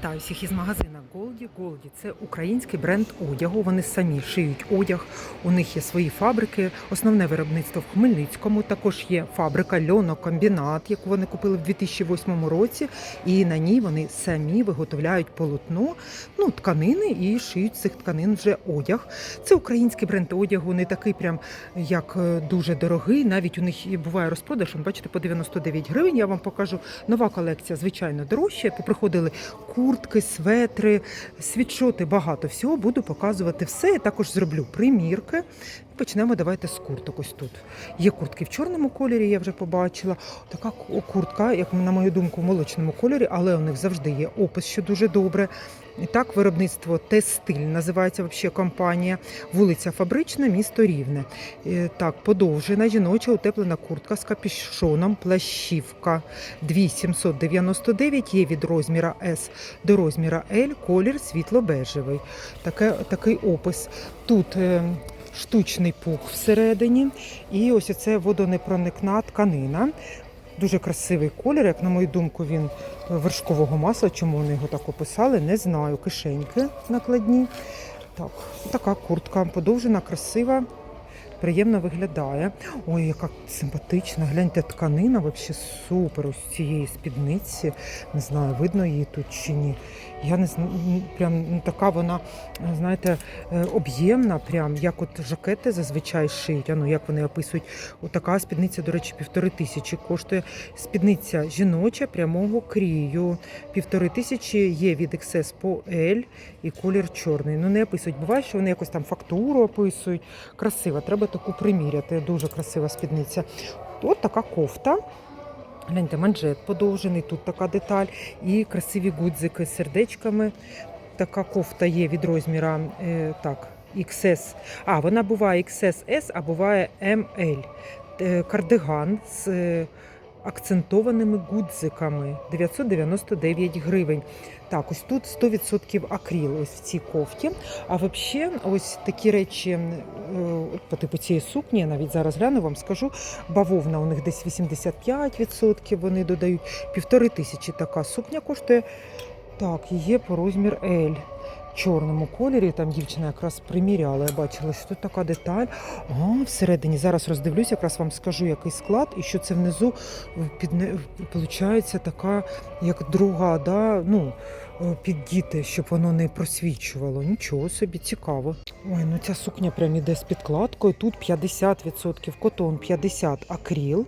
Вітаю всіх із магазина Голді. Голді це український бренд одягу. Вони самі шиють одяг. У них є свої фабрики. Основне виробництво в Хмельницькому. Також є фабрика льонокомбінат, яку вони купили в 2008 році. І на ній вони самі виготовляють полотно, ну тканини і шиють цих тканин вже одяг. Це український бренд одягу, не такий прям як е, дуже дорогий. Навіть у них буває розпродаж. Бачите, по 99 гривень. Я вам покажу нова колекція, звичайно, дорожча. Поприходили куртки, светри, світшоти, багато всього. Буду показувати все. Я також зроблю примірки. Почнемо давайте з курток. Ось тут. Є куртки в чорному кольорі, я вже побачила. Така ку- куртка, як на мою думку, в молочному кольорі, але у них завжди є опис, що дуже добре. І так, виробництво Тестиль називається взагалі компанія. Вулиця Фабрична, місто Рівне. Е, Так, подовжена жіноча утеплена куртка з капюшоном, плащівка 2799, є від розміра S до розміра L, колір світло-бежевий. Таке, такий опис. Тут е, штучний пух всередині, і ось це водонепроникна тканина. Дуже красивий колір, як на мою думку, він вершкового масла. Чому вони його так описали, не знаю. Кишеньки накладні. Так, така куртка подовжена, красива, приємно виглядає. Ой, яка симпатична. Гляньте, тканина взагалі супер ось цієї спідниці. Не знаю, видно її тут чи ні. Я не прям така вона, знаєте, е, об'ємна, прям як от жакети зазвичай шиють. Ну як вони описують. Отака спідниця, до речі, півтори тисячі коштує. Спідниця жіноча прямого крію. Півтори тисячі є від XS по L і колір чорний. Ну не описують. Буває, що вони якось там фактуру описують. Красива, треба таку приміряти. Дуже красива спідниця. От така кофта. Гляньте, манжет подовжений, тут така деталь. І красиві гудзики з сердечками. Така кофта є від розміра е, так, XS. А, вона буває XS, а буває ML. Е, Кардиган з е, акцентованими гудзиками 999 гривень. Так, ось тут 100% акріл ось в цій кофті. А взагалі, ось такі речі е, по типу цієї сукні, я навіть зараз гляну, вам скажу. Бавовна у них десь 85%, вони додають півтори тисячі така сукня коштує. Так, є по розмір L. Чорному кольорі, там дівчина якраз приміряла, я бачила, що тут така деталь. А, всередині зараз роздивлюсь, якраз вам скажу, який склад, і що це внизу виходить така, як друга, да, ну, е, під діти, щоб воно не просвічувало. Нічого собі, цікаво. Ой, ну ця сукня прям іде з підкладкою. Тут 50% котон, 50% акріл.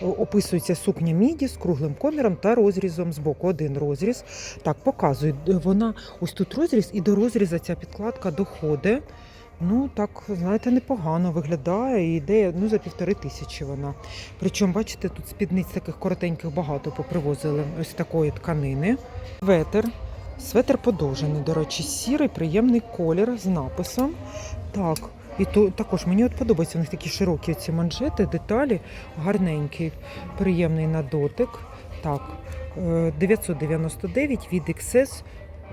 Описується сукня міді з круглим коміром та розрізом з боку. Один розріз. Так, показую. Вона ось тут розріз, і до розріза ця підкладка доходить. Ну, так, знаєте, непогано виглядає і йде ну, за півтори тисячі вона. Причому, бачите, тут спідниць таких коротеньких багато попривозили ось такої тканини. Светер. Светер подовжений, до речі, сірий, приємний колір з написом. Так, і то також мені от подобаються у них такі широкі ці манжети, деталі, гарненький, приємний на дотик. Так, е, 999 від XS.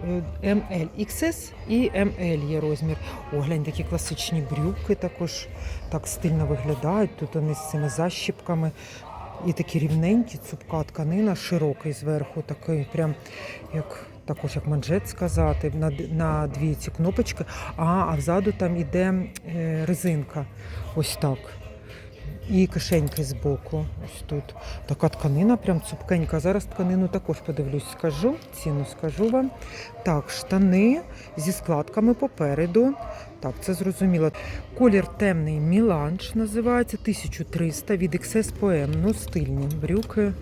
Е, ML, XS і ML є розмір. О, глянь, такі класичні брюки також так стильно виглядають. Тут вони з цими защіпками. І такі рівненькі, цупка тканина, широкий зверху, такий прям як також як манжет сказати, на, на дві ці кнопочки. А, а взаду там іде е, резинка. Ось так. І кишеньки збоку. Ось тут. Така тканина, прям цупкенька. Зараз тканину також подивлюсь, скажу. Ціну скажу вам. Так, штани зі складками попереду. Так, це зрозуміло. Колір темний Міланж називається 1300 від XS Poem. Ну, стильні брюки.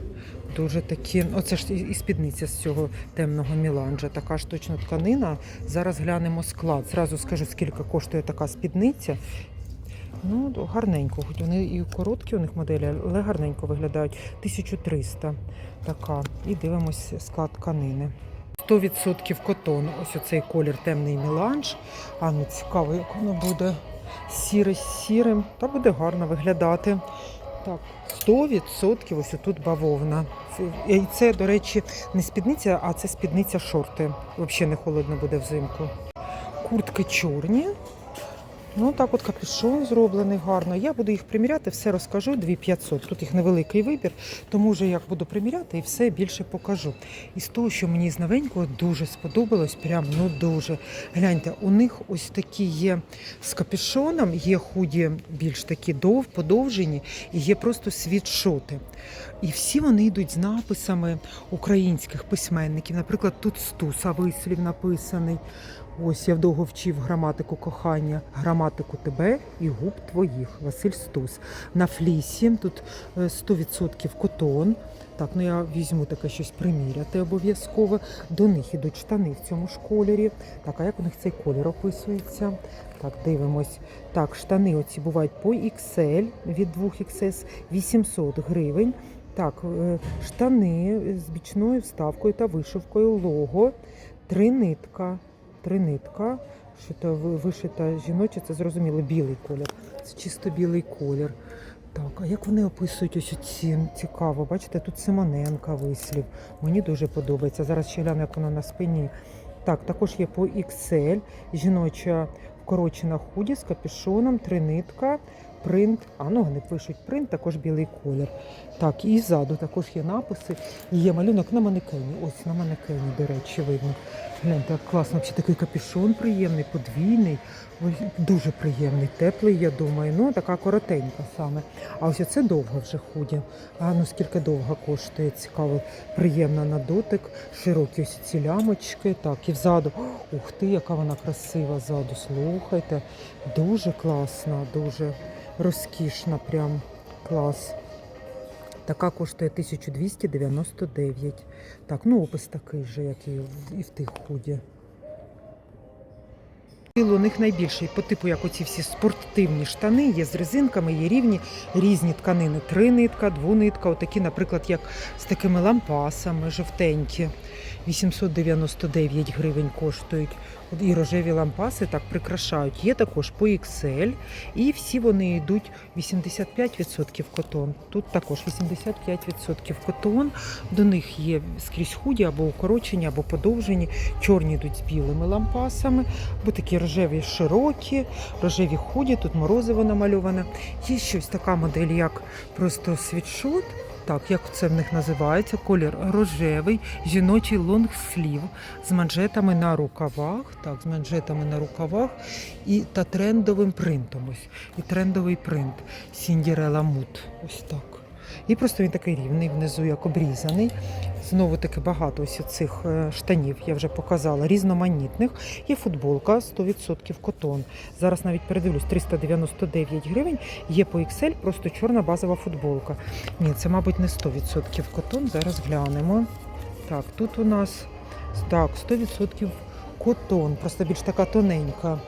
Дуже такі, оце ж і спідниця з цього темного міланжа, така ж точно тканина. Зараз глянемо склад. Зразу скажу, скільки коштує така спідниця. Ну, гарненько, хоч вони і короткі у них моделі, але гарненько виглядають. 1300 така. І дивимося склад тканини. 100% котон. Ось оцей колір темний міланж. А ну цікаво, як воно буде сіре з сірим. Та буде гарно виглядати. Так, 100% ось тут бавовна. І це, до речі, не спідниця, а це спідниця шорти. Взагалі не холодно буде взимку. Куртки чорні. Ну так от капюшон зроблений гарно. Я буду їх приміряти, все розкажу. 2500. Тут їх невеликий вибір, тому вже як буду приміряти і все більше покажу. І з того, що мені з новенького дуже сподобалось, прям ну дуже. Гляньте, у них ось такі є з капюшоном, є худі більш такі дов, подовжені, і є просто світшоти. І всі вони йдуть з написами українських письменників. Наприклад, тут Стуса вислів написаний. Ось я вдовго вчив граматику кохання, граматику тебе і губ твоїх. Василь Стус. На флісі тут е, 100% котон. Так, ну я візьму таке щось приміряти обов'язково. До них ідуть штани в цьому ж кольорі. Так, а як у них цей колір описується? Так, дивимось. Так, штани оці бувають по XL від 2XS 800 гривень. Так, е, штани з бічною вставкою та вишивкою лого, три нитка. Три нитка, що то вишита жіноча, це зрозуміло, білий колір. Це чисто білий колір. Так, а як вони описують ось ці цікаво? Бачите, тут Симоненка вислів. Мені дуже подобається. Зараз ще гляну, як воно на спині. Так, також є по XL, жіноча вкорочена худі з капюшоном, три нитка, принт. А ну вони пишуть принт, також білий колір. Так, і ззаду також є написи. І є малюнок на манекені. Ось на манекені, до речі, видно. Гляньте, як класно, взагалі такий капюшон приємний, подвійний, Ой, дуже приємний, теплий, я думаю. Ну, така коротенька саме. А ось оце довго вже худі. А ну скільки довго коштує, цікаво, приємна на дотик, широкі ось ці лямочки. Так, і взаду. Ух ти, яка вона красива ззаду. Слухайте. Дуже класна, дуже розкішна, прям клас. Така коштує 1299. Так, ну опис такий же, як і в, тих худі. У них найбільший по типу, як оці всі спортивні штани, є з резинками, є рівні різні тканини. Три нитка, двунитка, отакі, наприклад, як з такими лампасами, жовтенькі. 899 гривень коштують. І рожеві лампаси так прикрашають. Є також по XL, і всі вони йдуть 85% котон. Тут також 85% котон. До них є скрізь худі або укорочені, або подовжені. Чорні йдуть з білими лампасами, бо такі рожеві широкі, рожеві худі, тут морозиво намальоване. Є щось така модель, як просто світшот. Так, як це в них називається? Колір рожевий, жіночий лонгслів з манжетами на рукавах. Так, з манжетами на рукавах і та трендовим принтом. Ось. І трендовий принт Сіндірела Мут. Ось так. І просто він такий рівний, внизу як обрізаний. Знову таки багато ось цих е, штанів я вже показала, різноманітних. Є футболка 100% котон. Зараз навіть передивлюсь 399 гривень. Є по XL, просто чорна базова футболка. Ні, це, мабуть, не 100% котон. Зараз глянемо. Так, тут у нас так, 100% котон, просто більш така тоненька.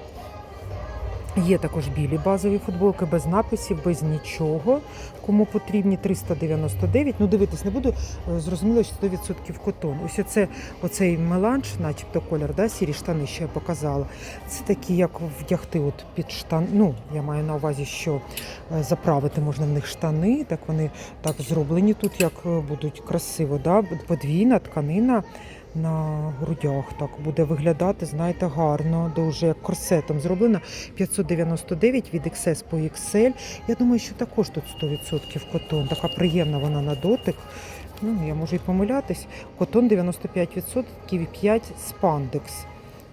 Є також білі базові футболки без написів, без нічого. Кому потрібні 399. Ну, дивитись не буду. е, Зрозуміло, що 100% котон. Ось оце, оцей меланж, начебто колір, да, сірі штани, що я показала. Це такі, як вдягти от під штан. Ну, я маю на увазі, що е, заправити можна в них штани. Так вони так зроблені тут, як е, будуть красиво. Да? Подвійна тканина на грудях. Так буде виглядати, знаєте, гарно, дуже як корсетом зроблена. 599 від XS по XL. Я думаю, що також тут 100% котон. Така приємна вона на дотик. Ну, я можу і помилятись. Котон 95%, 5 спандекс.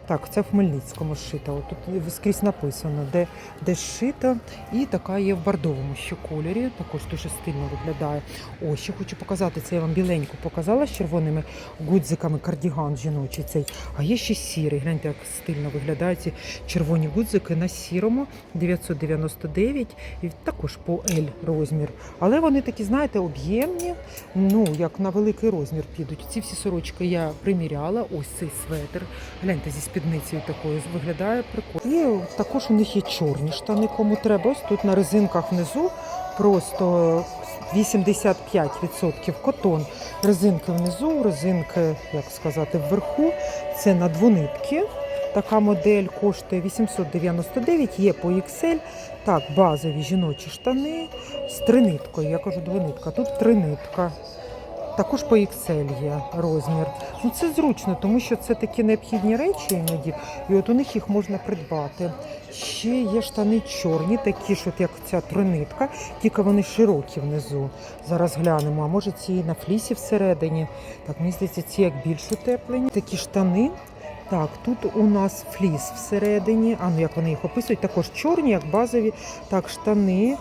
Так, це в Хмельницькому шита. От Тут скрізь написано, де, де шита. І така є в бордовому ще кольорі. Також дуже стильно виглядає. О, ще хочу показати, це я вам біленьку показала з червоними гудзиками кардіган жіночий цей. А є ще сірий. Гляньте, як стильно виглядають ці червоні гудзики на сірому 999 і також по L розмір. Але вони такі, знаєте, об'ємні, ну як на великий розмір підуть. Ці всі сорочки я приміряла. Ось цей светр. Гляньте зі спідницею такою виглядає прикольно. І також у них є чорні штани, кому треба. Ось тут на резинках внизу просто 85% котон. Резинки внизу, резинки, як сказати, вверху. Це на двонитки. Така модель коштує 899, є по XL. Так, базові жіночі штани з триниткою. Я кажу двонитка. Тут тринитка. Також по XL є розмір. Ну це зручно, тому що це такі необхідні речі іноді, і от у них їх можна придбати. Ще є штани чорні, такі ж, от як ця тринитка, тільки вони широкі внизу. Зараз глянемо. А може ці на флісі всередині. Так, мені здається, ці як більш утеплені. Такі штани. Так, тут у нас фліс всередині. А ну як вони їх описують? Також чорні, як базові. Так, штани,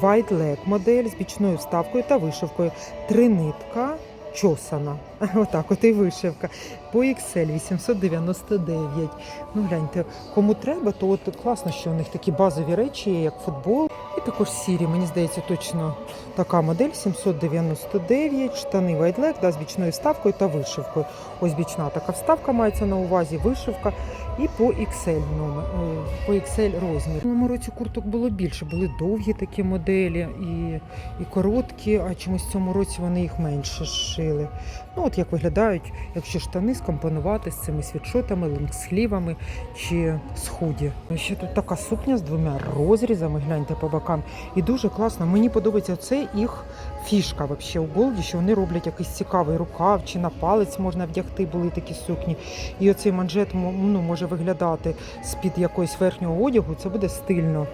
white leg модель з бічною вставкою та вишивкою. Тринитка чосана. Отак, от і вишивка. По XL 899. Ну гляньте, кому треба, то от класно, що у них такі базові речі, як футбол. І також сірі, мені здається, точно така модель 799, штани leg, да, з бічною вставкою та вишивкою. Ось бічна така вставка мається на увазі, вишивка. І по XL номер, е, по XL розмір. В цьому році курток було більше, були довгі такі моделі і, і короткі, а чомусь в цьому році вони їх менше шили. Ну от як виглядають, якщо штани скомпонувати з цими світшотами, лонгслівами чи з. Ще тут така сукня з двома розрізами, гляньте по бокам. І дуже класно. Мені подобається це їх фішка вообще у Голді, що вони роблять якийсь цікавий рукав чи на палець можна вдягти, були такі сукні. І оцей манжет ну, може виглядати з-під якогось верхнього одягу, це буде стильно.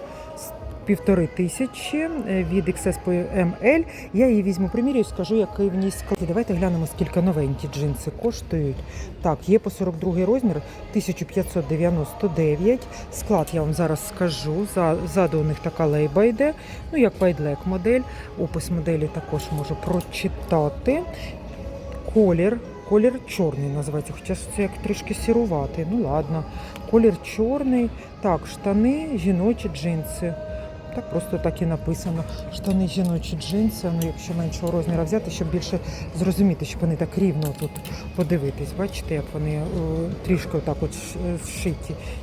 Півтори тисячі е, від XS ML. Я її візьму примірюю, скажу, який в ній склад. Давайте глянемо, скільки новенькі джинси коштують. Так, є по 42 розмір 1599. Склад я вам зараз скажу. Ззаду у них така лейба йде. Ну, як пайдлек модель. Опис моделі також можу прочитати. Колір. Колір чорний називається, хоча це як трішки сірувати. Ну ладно. Колір чорний. Так, штани, жіночі джинси. Так просто так і написано. Штани жіночі джинси, ну якщо меншого розміру взяти, щоб більше зрозуміти, щоб вони так рівно тут подивитись. Бачите, як вони е, трішки отак от ш- е.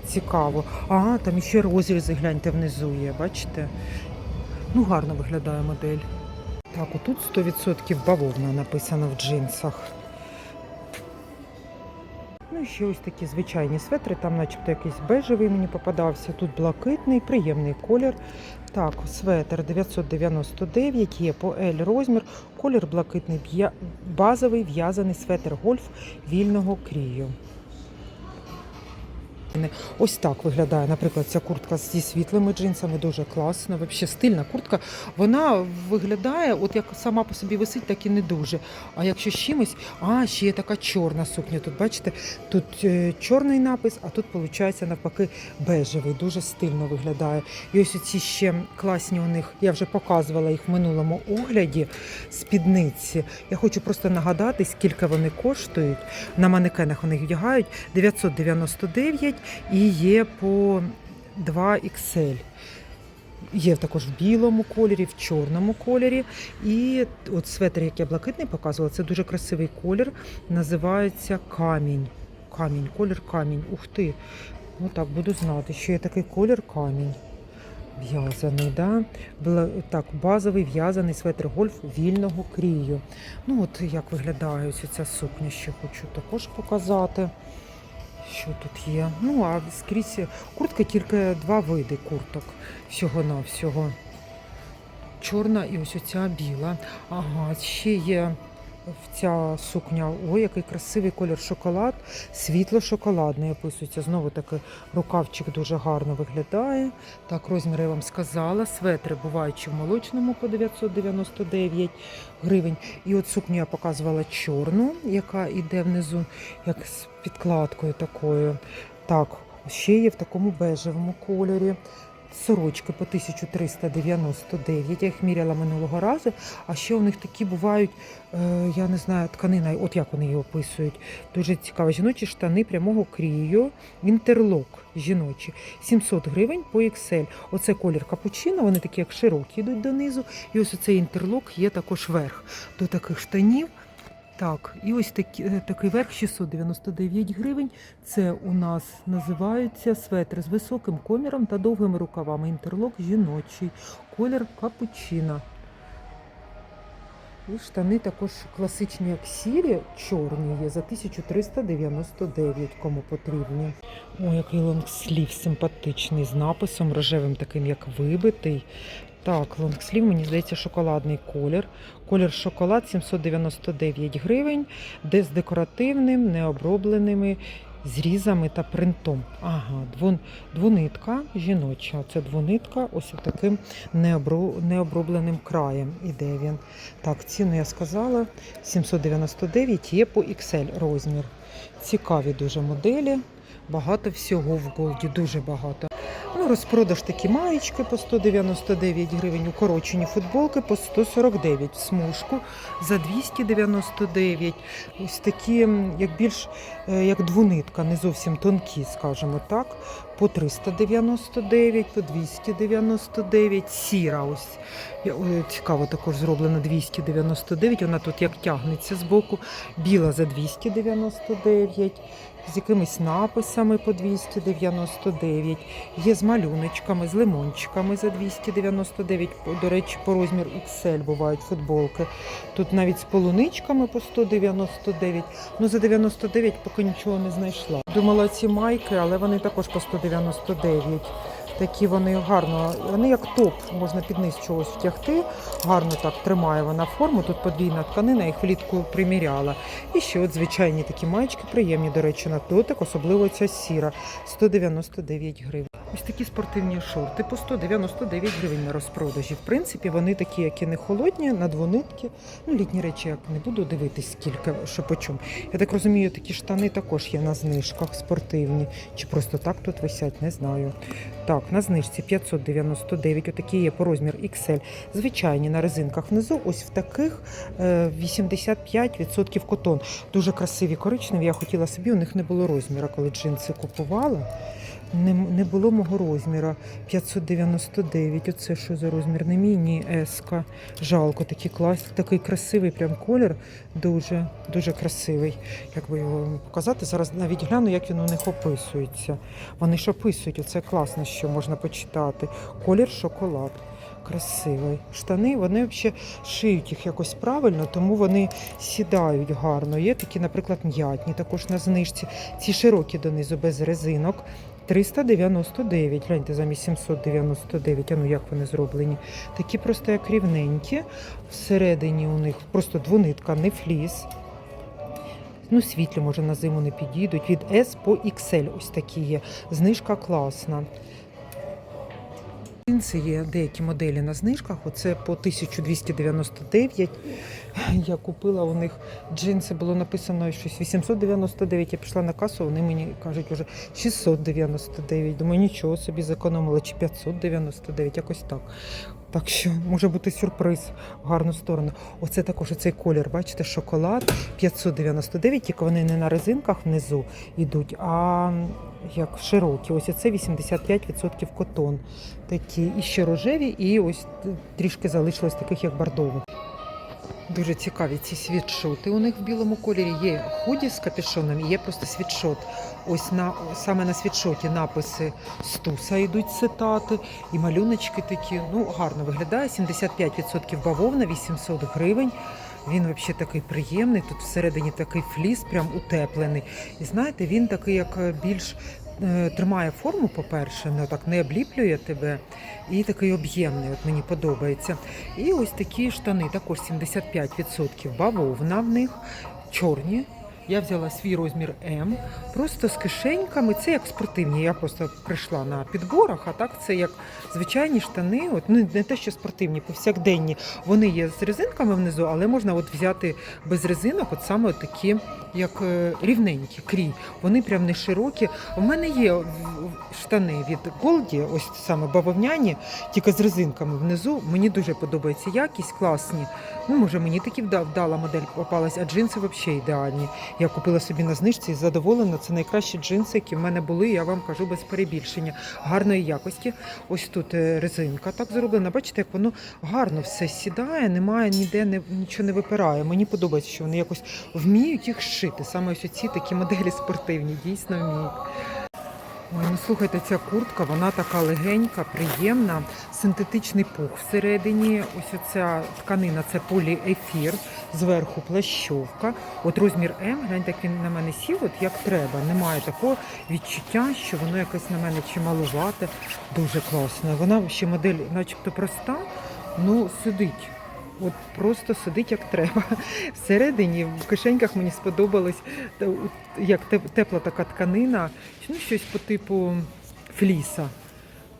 Цікаво. А, там ще розрізи, гляньте, внизу є, бачите? Ну, гарно виглядає модель. Так, отут 100% бавовна написано в джинсах. Ну і ще ось такі звичайні светри, там начебто якийсь бежевий мені попадався, тут блакитний, приємний колір. Так, светр 999, є по L розмір, колір блакитний, базовий в'язаний светр гольф вільного крію. Ось так виглядає, наприклад, ця куртка зі світлими джинсами, дуже класна, взагалі стильна куртка. Вона виглядає, от як сама по собі висить, так і не дуже. А якщо з чимось, а ще є така чорна сукня. Тут бачите, тут е, чорний напис, а тут виходить навпаки бежевий, дуже стильно виглядає. І ось ці ще класні у них, я вже показувала їх в минулому огляді. Спідниці. Я хочу просто нагадати, скільки вони коштують. На манекенах вони вдягають 999 і є по 2 XL. Є також в білому кольорі, в чорному кольорі. І от светр, який я блакитний показувала, це дуже красивий колір. Називається камінь. Камінь, колір камінь. Ух ти! Ну так, буду знати, що є такий колір камінь. В'язаний, да? Так, базовий в'язаний светр гольф вільного крію. Ну от як виглядає ось ця сукня, ще хочу також показати. Що тут є? Ну, а скрізь куртка тільки два види курток всього-навсього. Чорна і ось оця біла. Ага, ще є ця сукня. Ой, який красивий колір шоколад, світло-шоколадний описується. Знову таки рукавчик дуже гарно виглядає. Так, розміри я вам сказала. Светри бувають в молочному по 999 гривень. І от сукню я показувала чорну, яка йде внизу, як з підкладкою такою. Так, ще є в такому бежевому кольорі. Сорочки по 1399. Я їх міряла минулого разу. А ще у них такі бувають, е, я не знаю, тканина, от як вони її описують. Дуже цікаво. Жіночі штани прямого крію, інтерлок жіночі. 700 гривень по XL. Оце колір капучино, вони такі як широкі йдуть донизу. І ось оцей інтерлок є також верх до таких штанів. Так, і ось такі, е, такий верх 699 гривень. Це у нас називаються светри з високим коміром та довгими рукавами. Інтерлок жіночий, колір капучино. І штани також класичні, як сірі, чорні є за 1399, кому потрібні. О, який лонгслів симпатичний з написом рожевим, таким як вибитий. Так, лонгслів, мені здається, шоколадний колір. Колір шоколад 799 гривень, де з декоративним, необробленими зрізами та принтом. Ага, двон, двонитка жіноча. Це двонитка, ось таким необро, необробленим краєм. Іде він. Так, ціну я сказала. 799 є по XL розмір. Цікаві дуже моделі. Багато всього в Голді, дуже багато. Розпродаж такі маєчки по 199 гривень, укорочені футболки по 149 в смужку за 299. Ось такі, як більш е, як двунитка, не зовсім тонкі, скажімо так, по 399, по 299. Сіра ось цікаво також зроблена 299. Вона тут як тягнеться з боку. Біла за 299 з якимись написами по 299, є з малюночками, з лимончиками за 299, до речі, по розмір XL бувають футболки. Тут навіть з полуничками по 199, ну за 99 поки нічого не знайшла. Думала ці майки, але вони також по 199. Такі вони гарно, вони як топ, можна під низ чогось втягти. Гарно так тримає вона форму. Тут подвійна тканина, їх влітку приміряла. І ще от звичайні такі маєчки, приємні, до речі, на дотик, особливо ця сіра 199 гривень. Ось такі спортивні шорти по 199 гривень на розпродажі. В принципі, вони такі, як і не холодні, на двонитки. Ну, літні речі як не буду дивитись, скільки, що по чому. Я так розумію, такі штани також є на знижках спортивні. Чи просто так тут висять, не знаю. Так, на знижці 599, отакі є по розмір XL. Звичайні на резинках внизу, ось в таких е, 85% котон. Дуже красиві коричневі. Я хотіла собі, у них не було розміру, коли джинси купувала. Не, не було мого розміру. 599. Оце що за розмір? Не мій, ні, еска. Жалко, такий клас, такий красивий прям колір. Дуже, дуже красивий. Як би його показати? Зараз навіть гляну, як він у них описується. Вони ж описують, оце класно, що можна почитати. Колір шоколад. Красивий. Штани, вони взагалі шиють їх якось правильно, тому вони сідають гарно. Є такі, наприклад, м'ятні, також на знижці. Ці широкі донизу без резинок. 399, гляньте, замість 799, а ну як вони зроблені. Такі просто як рівненькі. Всередині у них просто двонитка, не фліс. Ну, світлі, може, на зиму не підійдуть. Від S по XL ось такі є. Знижка класна. Джинси є деякі моделі на знижках. Оце по 1299. Я купила у них джинси, було написано щось 899. Я пішла на касу, вони мені кажуть уже 699. Думаю, нічого собі зекономила, чи 599, якось так. Так що може бути сюрприз в гарну сторону. Оце також оцей колір, бачите, шоколад 599, тільки вони не на резинках внизу йдуть, а як широкі. Ось це 85% котон. Такі і ще рожеві, і ось трішки залишилось таких, як бордових. Дуже цікаві ці світшоти. У них в білому кольорі є худі з капюшоном, і є просто світшот. Ось на саме на світшоті написи Стуса йдуть цитати, і малюночки такі. Ну гарно виглядає. 75% бавовна, 800 гривень. Він взагалі такий приємний. Тут всередині такий фліс, прям утеплений. І знаєте, він такий, як е, більш тримає форму, по-перше, не так не обліплює тебе. І такий об'ємний, от мені подобається. І ось такі штани, також 75% бавовна в них, чорні. Я взяла свій розмір М, просто з кишеньками. Це як спортивні. Я просто прийшла на підборах, а так це як звичайні штани. От ну не те, що спортивні, повсякденні. Вони є з резинками внизу, але можна от взяти без резинок, от саме такі, як е, рівненькі, крій. Вони прям не широкі. У мене є штани від Голді, ось саме бавовняні, тільки з резинками внизу. Мені дуже подобається якість, класні. Ну, може, мені такі вда- вдала модель попалась, а джинси взагалі ідеальні. Я купила собі на знижці і задоволена. Це найкращі джинси, які в мене були. Я вам кажу без перебільшення. Гарної якості. Ось тут е, резинка так зроблена. Бачите, як воно гарно все сідає, немає ніде не, нічого не випирає. Мені подобається, що вони якось вміють їх шити. Саме ось ці такі моделі спортивні, дійсно вміють. Ой, ну слухайте, ця куртка, вона така легенька, приємна, синтетичний пух всередині. Ось оця тканина це поліефір, зверху плащовка. От розмір М, гляньте, як він на мене сів, от як треба. Немає такого відчуття, що воно якось на мене чималувате, дуже класно. Вона ще модель, начебто проста, ну сидить. От просто сидить як треба. Всередині в кишеньках мені сподобалось як тепла така тканина, ну щось по типу фліса.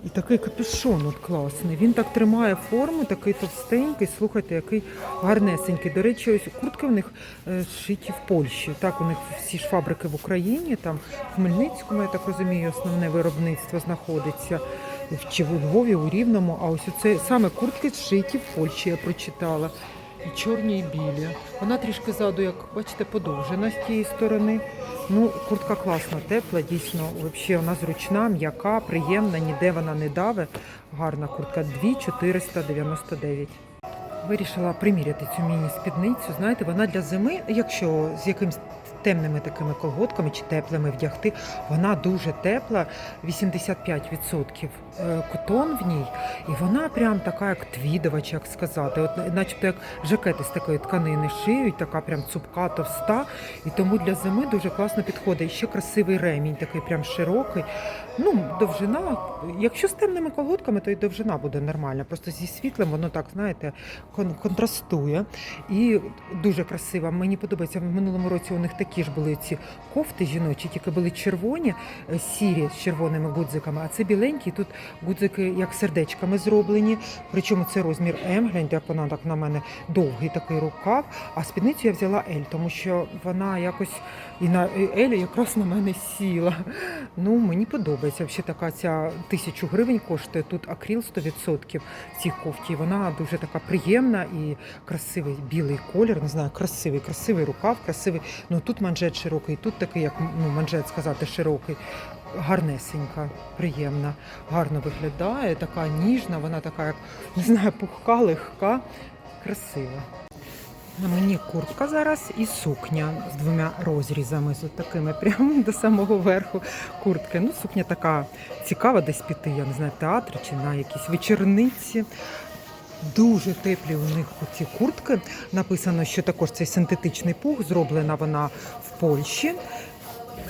І такий капюшон от класний. Він так тримає форму, такий товстенький. Слухайте, який гарнесенький. До речі, ось куртки в них е, шиті в Польщі. Так, у них всі ж фабрики в Україні, там в Хмельницькому, я так розумію, основне виробництво знаходиться. Чи в Львові, у Рівному, а ось оце саме куртки зшиті в Польщі, я прочитала. І чорні, і білі. Вона трішки ззаду, як бачите, подовжена з тієї сторони. Ну, куртка класна, тепла, дійсно. Взагалі вона зручна, м'яка, приємна, ніде вона не даве. Гарна куртка 2499. Вирішила приміряти цю міні-спідницю. Знаєте, вона для зими, якщо з якимсь темними такими колготками чи теплими вдягти, вона дуже тепла, 85% е, котон в ній, і вона прям така, як твідова, чи як сказати. От, начебто як жакети з такої тканини шиють, така прям цупка, товста. І тому для зими дуже класно підходить. І ще красивий ремінь, такий прям широкий. Ну, довжина, якщо з темними колготками, то і довжина буде нормальна. Просто зі світлим воно так, знаєте, кон- контрастує. І дуже красива. Мені подобається. В минулому році у них такі ж були ці кофти жіночі, тільки були червоні, е, сірі з червоними гудзиками, а це біленькі. Тут гудзики як сердечками зроблені. Причому це розмір М. Гляньте, як вона так на мене довгий такий рукав. А спідницю я взяла L, тому що вона якось і на L якраз на мене сіла. Ну, мені подобається. Взагалі така ця тисячу гривень коштує. Тут акріл 100% в цій кофті. Вона дуже така приємна і красивий білий колір. Не знаю, красивий, красивий рукав, красивий. Ну тут манжет широкий, тут такий, як ну, манжет сказати, широкий. Гарнесенька, приємна, гарно виглядає, така ніжна, вона така, як не знаю, пухка, легка, красива. На мені куртка зараз і сукня з двома розрізами, з такими прямо до самого верху куртки. Ну, сукня така цікава, десь піти, я не знаю, в чи на якісь вечорниці. Дуже теплі у них ці куртки. Написано, що також цей синтетичний пух, зроблена вона в Польщі.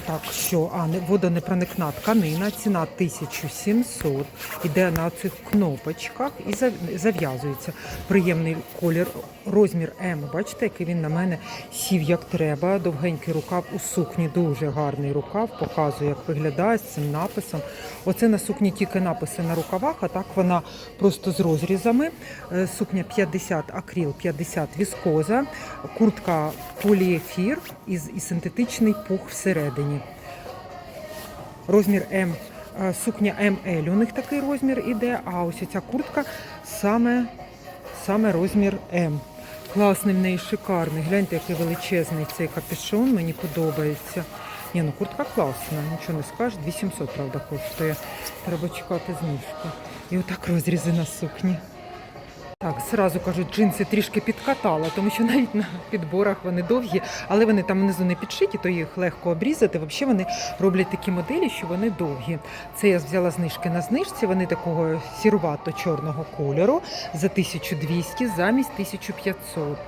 Так що, а водонепроникна тканина, ціна 1700. Іде на цих кнопочках і зав'язується. Приємний колір, розмір М. Бачите, який він на мене сів як треба. Довгенький рукав у сукні, дуже гарний рукав, показує, як виглядає з цим написом. Оце на сукні тільки написи на рукавах, а так вона просто з розрізами. Е, Сукня 50 акріл, 50 віскоза, куртка поліефір і синтетичний пух всередині. Розмір М, е, сукня МЛ, у них такий розмір іде, а ось ця куртка саме, саме розмір М. Класний в неї шикарний. Гляньте, який величезний цей капюшон, мені подобається. Ні, ну куртка класна, нічого не скажеш. 2700, правда, коштує. Треба чекати знижку. І отак розрізи на сукні. Так, зразу кажуть, джинси трішки підкатала, тому що навіть на підборах вони довгі, але вони там внизу не підшиті, то їх легко обрізати. Взагалі вони роблять такі моделі, що вони довгі. Це я взяла знижки на знижці. Вони такого сірувато-чорного кольору за 1200 замість 1500.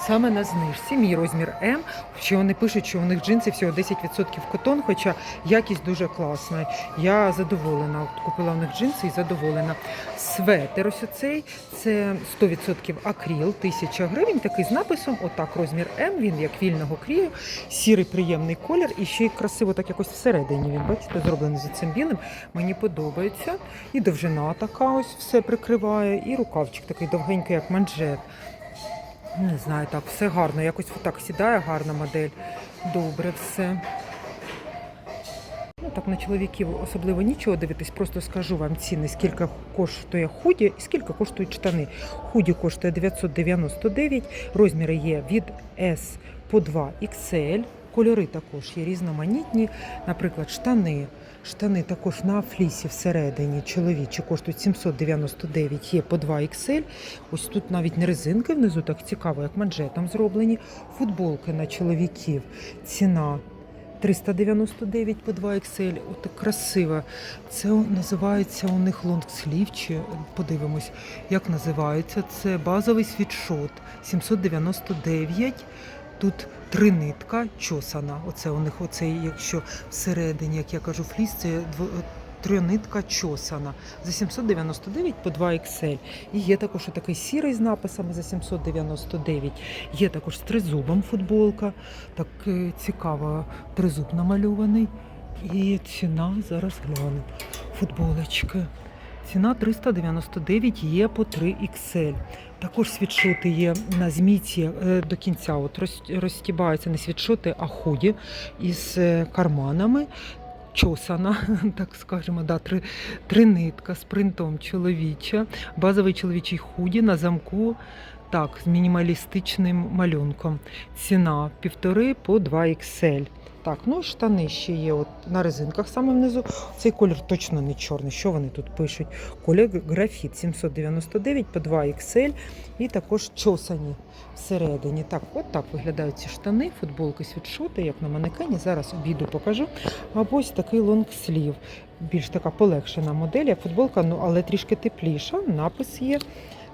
Саме на знижці. Мій розмір М. Ще вони пишуть, що у них джинси всього 10% котон, хоча якість дуже класна. Я задоволена. Купила у них джинси і задоволена. Светер ось оцей, це 100% акріл, 1000 гривень, такий з написом, отак розмір М, він як вільного крію, сірий приємний колір і ще й красиво так якось всередині він, бачите, зроблений за цим білим. Мені подобається. І довжина така ось все прикриває, і рукавчик такий довгенький, як манжет. Не знаю, так, все гарно, якось так сідає, гарна модель. Добре все. Ну, так на чоловіків особливо нічого дивитись, просто скажу вам ціни, скільки коштує худі і скільки коштують штани. Худі коштує 999, розміри є від S по 2 XL, кольори також є різноманітні, наприклад, штани. Штани також на флісі всередині чоловічі коштують 799, є по 2 XL. Ось тут навіть не резинки внизу, так цікаво, як манжетом зроблені. Футболки на чоловіків. Ціна 399 по 2 XL. От красива. Це називається у них лонгслів, чи подивимось, як називається. Це базовий світшот 799. Тут три нитка чосана. Оце у них, оцей, якщо всередині, як я кажу, фліс, це трьонитка чосана за 799 по 2 XL. І є також такий сірий з написами за 799. Є також з тризубом футболка. Так е, цікаво, тризуб намальований. І ціна зараз гляну. Футболочки. Ціна 399 є по 3 XL. Також світшоти є на змійці е, до кінця. От роз- розстібаються не світшоти, а худі із е, карманами. Чосана, так скажемо, да, три, три нитка з принтом чоловіча, базовий чоловічий худі на замку, так, з мінімалістичним малюнком. Ціна півтори по 2 XL. Так, ну і штани ще є от на резинках саме внизу. Цей колір точно не чорний. Що вони тут пишуть? Колір графіт 799 по 2 XL і також чосані всередині. Так, от так виглядають ці штани, футболки, світшоти, як на манекені. Зараз обійду покажу. А ось такий лонгслів. Більш така полегшена модель, футболка, ну але трішки тепліша. Напис є.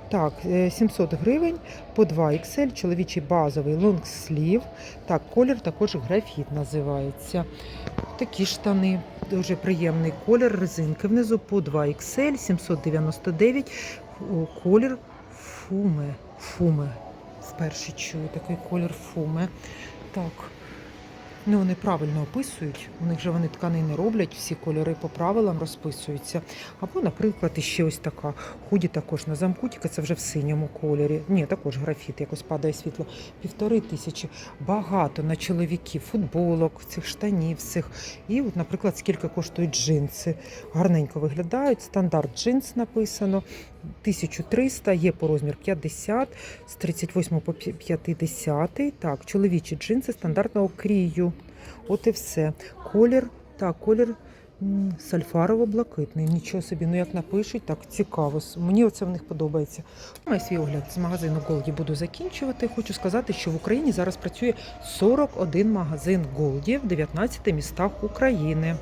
Так, е, 700 гривень по 2 XL, чоловічий базовий лонгслів. Так, колір також графіт називається. Такі штани, дуже приємний колір, резинки внизу по 2 XL, 799. Колір фуме. Фуме. Вперше чую такий колір фуме. Так. Ну, вони правильно описують. У них же вони тканини роблять, всі кольори по правилам розписуються. Або, наприклад, іще ось така. Худі також на замку, тільки це вже в синьому кольорі. Ні, також графіт, якось падає світло. Півтори тисячі. Багато на чоловіків, футболок, цих штанів, цих. І, от, наприклад, скільки коштують джинси. Гарненько виглядають. Стандарт джинс написано. 1300, є по розмір 50, з 38 по 50. Так, чоловічі джинси стандартного крію. От і все. Колір, так, колір сальфарово-блакитний. Нічого собі, ну як напишуть, так цікаво. Мені оце в них подобається. Маю свій огляд з магазину Голді буду закінчувати. Хочу сказати, що в Україні зараз працює 41 магазин Голді в 19 містах України.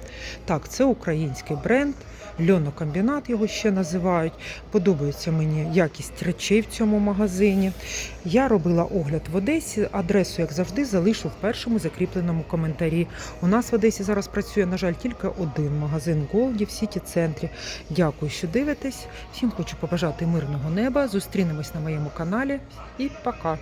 Так, це український бренд. Льонокомбінат його ще називають. Подобається мені якість речей в цьому магазині. Я робила огляд в Одесі. Адресу, як завжди, залишу в першому закріпленому коментарі. У нас в Одесі зараз працює, на жаль, тільки один магазин Голді в сіті центрі. Дякую, що дивитесь. Всім хочу побажати мирного неба. Зустрінемось на моєму каналі і пока.